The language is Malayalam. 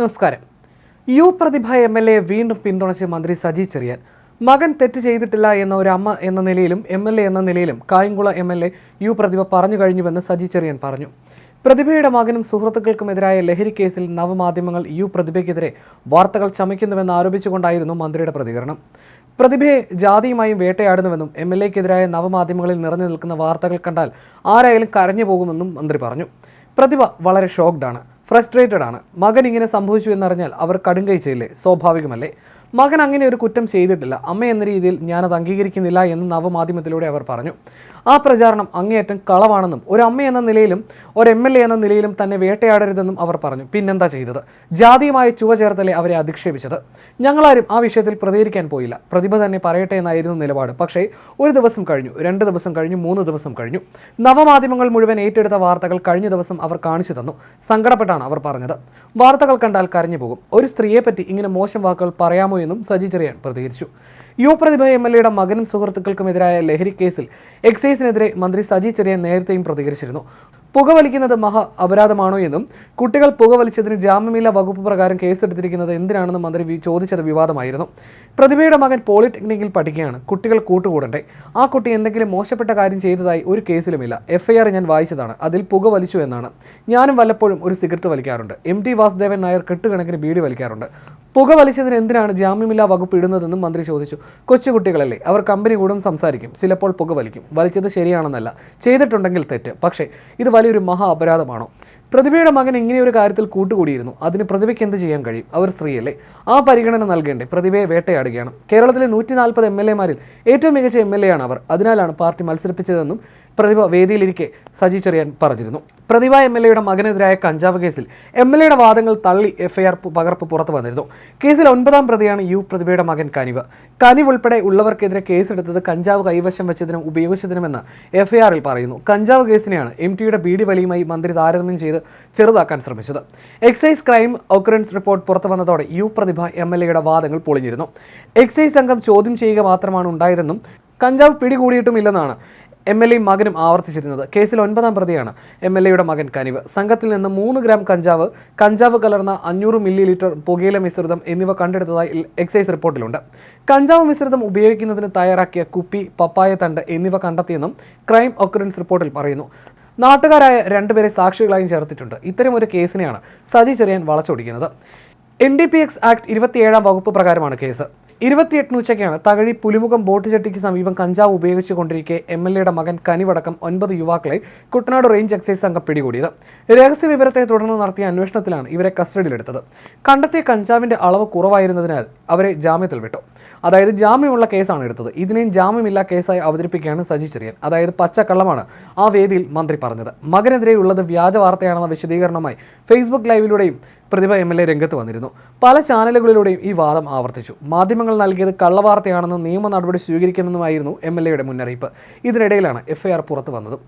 നമസ്കാരം. U Prathibha M L A വീണ്ടും പിന്തുണച്ച് മന്ത്രി സജി ചെറിയാൻ. മകൻ തെറ്റ് ചെയ്തിട്ടില്ല എന്ന ഒരു അമ്മ എന്ന നിലയിലും എം എൽ എ എന്ന നിലയിലും കായംകുള M L A U Prathibha പറഞ്ഞു കഴിഞ്ഞുവെന്ന് സജി ചെറിയാൻ പറഞ്ഞു. പ്രതിഭയുടെ മകനും സുഹൃത്തുക്കൾക്കുമെതിരായ ലഹരി കേസിൽ നവമാധ്യമങ്ങൾ യു പ്രതിഭയ്ക്കെതിരെ വാർത്തകൾ ചമയ്ക്കുന്നുവെന്ന് ആരോപിച്ചുകൊണ്ടായിരുന്നു മന്ത്രിയുടെ പ്രതികരണം. പ്രതിഭയെ ജാതിയുമായും വേട്ടയാടുന്നുവെന്നും എം എൽ എക്കെതിരായ നവമാധ്യമങ്ങളിൽ നിറഞ്ഞു നിൽക്കുന്ന വാർത്തകൾ കണ്ടാൽ ആരായാലും കരഞ്ഞു പോകുമെന്നും മന്ത്രി പറഞ്ഞു. പ്രതിഭ വളരെ ഷോക്ക്ഡ് ആണ്. ഫ്രസ്ട്രേറ്റഡ് ആണ്. മകൻ ഇങ്ങനെ സംഭവിച്ചു എന്നറിഞ്ഞാൽ അവർ കടുങ്കൈ ചെയ്യില്ലേ സ്വാഭാവികമല്ലേ? മകൻ അങ്ങനെ ഒരു കുറ്റം ചെയ്തിട്ടില്ല. അമ്മ എന്ന രീതിയിൽ ഞാനത് അംഗീകരിക്കുന്നില്ല എന്ന് നവമാധ്യമത്തിലൂടെ അവർ പറഞ്ഞു. ആ പ്രചാരണം അങ്ങേയറ്റം കളവാണെന്നും ഒരു അമ്മ എന്ന നിലയിലും ഒരു എം എൽ എ എന്ന നിലയിലും തന്നെ വേട്ടയാടരുതെന്നും അവർ പറഞ്ഞു. പിന്നെന്താ ചെയ്തത്? ജാതിയുമായ ചുവ ചേർത്തലേ അവരെ അധിക്ഷേപിച്ചത്? ഞങ്ങളാരും ആ വിഷയത്തിൽ പ്രതികരിക്കാൻ പോയില്ല. പ്രതിഭ തന്നെ പറയട്ടെ എന്നായിരുന്നു നിലപാട്. പക്ഷേ ഒരു ദിവസം കഴിഞ്ഞു രണ്ട് ദിവസം കഴിഞ്ഞു മൂന്ന് ദിവസം കഴിഞ്ഞു. നവമാധ്യമങ്ങൾ മുഴുവൻ ഏറ്റെടുത്ത വാർത്തകൾ കഴിഞ്ഞ ദിവസം അവർ കാണിച്ചു തന്നു. സങ്കടപ്പെട്ടാണ് അവർ പറഞ്ഞത്. വാർത്തകൾ കണ്ടാൽ കരഞ്ഞു പോകും. ഒരു സ്ത്രീയെപ്പറ്റി ഇങ്ങനെ മോശം വാക്കുകൾ പറയാമോ എന്നും സജി ചെറിയാൻ പ്രതികരിച്ചു. യു പ്രതിഭ എം എൽ എയുടെ മകനും സുഹൃത്തുക്കൾക്കുമെതിരായ ലഹരി കേസിൽ എക്സൈസിനെതിരെ മന്ത്രി സജി ചെറിയാൻ നേരത്തെയും പ്രതികരിച്ചിരുന്നു. പുകവലിക്കുന്നത് മഹാ അപരാധമാണോ എന്നും കുട്ടികൾ പുകവലിച്ചതിന് ജാമ്യമില്ലാ വകുപ്പ് പ്രകാരം കേസെടുത്തിരിക്കുന്നത് എന്തിനാണെന്നും മന്ത്രി ചോദിച്ചത് വിവാദമായിരുന്നു. പ്രതിഭയുടെ മകൻ പോളിടെക്നിക്കിൽ പഠിക്കുകയാണ്. കുട്ടികൾ കൂട്ടുകൂടണ്ടേ. ആ കുട്ടി എന്തെങ്കിലും മോശപ്പെട്ട കാര്യം ചെയ്തതായി ഒരു കേസിലുമില്ല. എഫ്ഐആർ ഞാൻ വായിച്ചതാണ്. അതിൽ പുക വലിച്ചു എന്നാണ്. ഞാനും വല്ലപ്പോഴും ഒരു സിഗരറ്റ് വലിക്കാറുണ്ട്. എം ടി വാസുദേവൻ നായർ കെട്ടുകണക്കിന് ബീഡി വലിക്കാറുണ്ട്. പുക വലിച്ചതിന് എന്തിനാണ് ജാമ്യമില്ലാ വകുപ്പ് ഇടുന്നതെന്നും മന്ത്രി ചോദിച്ചു. കൊച്ചുകുട്ടികളല്ലേ അവർ കമ്പനി കൂടും സംസാരിക്കും. ചിലപ്പോൾ പുക വലിക്കും. വലിച്ചത് ശരിയാണെന്നല്ല ചെയ്തിട്ടുണ്ടെങ്കിൽ തെറ്റ്. പക്ഷേ ഇത് വലിയൊരു മഹാ അപരാധമാണോ? പ്രതിഭയുടെ മകൻ ഇങ്ങനെയൊരു കാര്യത്തിൽ കൂട്ടുകൂടിയിരുന്നു. അതിന് പ്രതിഭയ്ക്ക് എന്ത് ചെയ്യാൻ കഴിയും? അവർ സ്ത്രീയല്ലേ? ആ പരിഗണന നൽകേണ്ടേ. പ്രതിഭയെ വേട്ടയാടുകയാണ്. കേരളത്തിലെ നൂറ്റി നാൽപ്പത് എം എൽ എമാരിൽ ഏറ്റവും മികച്ച എം എൽ എ ആണ് അവർ. അതിനാലാണ് പാർട്ടി മത്സരിപ്പിച്ചതെന്നും പ്രതിഭ വേദിയിലിരിക്കെ സജി ചെറിയാൻ പറഞ്ഞിരുന്നു. പ്രതിഭ എം എൽ എയുടെ മകനെതിരായ കഞ്ചാവ് കേസിൽ എം എൽ എയുടെ വാദങ്ങൾ തള്ളി എഫ്ഐആർ പകർപ്പ് പുറത്തു വന്നിരുന്നു. കേസിൽ ഒൻപതാം പ്രതിയാണ് യു പ്രതിഭയുടെ മകൻ കനിവ്. കനിവ് ഉൾപ്പെടെ ഉള്ളവർക്കെതിരെ കേസെടുത്തത് കഞ്ചാവ് കൈവശം വെച്ചതിനും ഉപയോഗിച്ചതിനുമെന്ന് എഫ്ഐആറിൽ പറയുന്നു. കഞ്ചാവ് കേസിനെയാണ് എം ടിയുടെ ബീഡി വലിയുമായി മന്ത്രി താരതമ്യം ചെയ്ത് ചെറുതാക്കാൻ ശ്രമിച്ചത്. എക്സൈസ് ക്രൈം ഒക്കറൻസ് റിപ്പോർട്ട് പുറത്തു വന്നതോടെ യു പ്രതിഭ എം എൽ എയുടെ വാദങ്ങൾ പൊളിഞ്ഞിരുന്നു. എക്സൈസ് സംഘം ചോദ്യം ചെയ്യുക മാത്രമാണ് ഉണ്ടായതെന്നും കഞ്ചാവ് പിടികൂടിയിട്ടുമില്ലെന്നാണ് എം എൽ എയും മകനും ആവർത്തിച്ചിരുന്നത്. കേസിൽ ഒൻപതാം പ്രതിയാണ് എം എൽ എയുടെ മകൻ കനിവ്. സംഘത്തിൽ നിന്ന് മൂന്ന് ഗ്രാം കഞ്ചാവ് കഞ്ചാവ് കലർന്ന അഞ്ഞൂറ് മില്ലി ലിറ്റർ പുകയില മിശ്രിതം എന്നിവ കണ്ടെടുത്തതായി എക്സൈസ് റിപ്പോർട്ടിലുണ്ട്. കഞ്ചാവ് മിശ്രിതം ഉപയോഗിക്കുന്നതിന് തയ്യാറാക്കിയ കുപ്പി പപ്പായ തണ്ട് എന്നിവ കണ്ടെത്തിയെന്നും ക്രൈം ഒക്കറൻസ് റിപ്പോർട്ടിൽ പറയുന്നു. നാട്ടുകാരായ രണ്ടുപേരെ സാക്ഷികളായും ചേർത്തിട്ടുണ്ട്. ഇത്തരം ഒരു കേസിനെയാണ് Saji Cherian വളച്ചൊടിക്കുന്നത്. N D P S act ഇരുപത്തിയേഴാം വകുപ്പ് പ്രകാരമാണ് കേസ്. ഇരുപത്തിയെട്ടിന് ഉച്ചയ്ക്കാണ് തകഴി പുലിമുഖം ബോട്ട് ചട്ടിക്ക് സമീപം കഞ്ചാവ് ഉപയോഗിച്ചു കൊണ്ടിരിക്കെ എം എൽ എയുടെ മകൻ കനിവടക്കം ഒൻപത് യുവാക്കളെ കുട്ടനാട് റേഞ്ച് എക്സൈസ് സംഘം പിടികൂടിയത്. രഹസ്യ വിവരത്തെ തുടർന്ന് നടത്തിയ അന്വേഷണത്തിലാണ് ഇവരെ കസ്റ്റഡിയിലെടുത്തത്. കണ്ടെത്തിയ കഞ്ചാവിന്റെ അളവ് കുറവായിരുന്നതിനാൽ അവരെ ജാമ്യത്തിൽ വിട്ടു. അതായത് ജാമ്യമുള്ള കേസാണ് എടുത്തത്. ഇതിനെയും ജാമ്യമില്ലാ കേസായി അവതരിപ്പിക്കുകയാണ് സജി ചെറിയൻ. അതായത് പച്ചക്കള്ളമാണ് ആ വേദിയിൽ മന്ത്രി പറഞ്ഞത്. മകനെതിരെയുള്ളത് വ്യാജ വാർത്തയാണെന്ന വിശദീകരണമായി ഫേസ്ബുക്ക് ലൈവിലൂടെയും പ്രതിഭ എം എൽ എ രംഗത്ത് വന്നിരുന്നു. പല ചാനലുകളിലൂടെയും ഈ വാദം ആവർത്തിച്ചു. മാധ്യമങ്ങൾ നൽകിയത് കള്ളവാർത്തയാണെന്നും നിയമ നടപടി സ്വീകരിക്കുമെന്നുമായിരുന്നു എം എൽ എയുടെ മുന്നറിയിപ്പ്. ഇതിനിടയിലാണ് എഫ്ഐആർ പുറത്തു വന്നതും.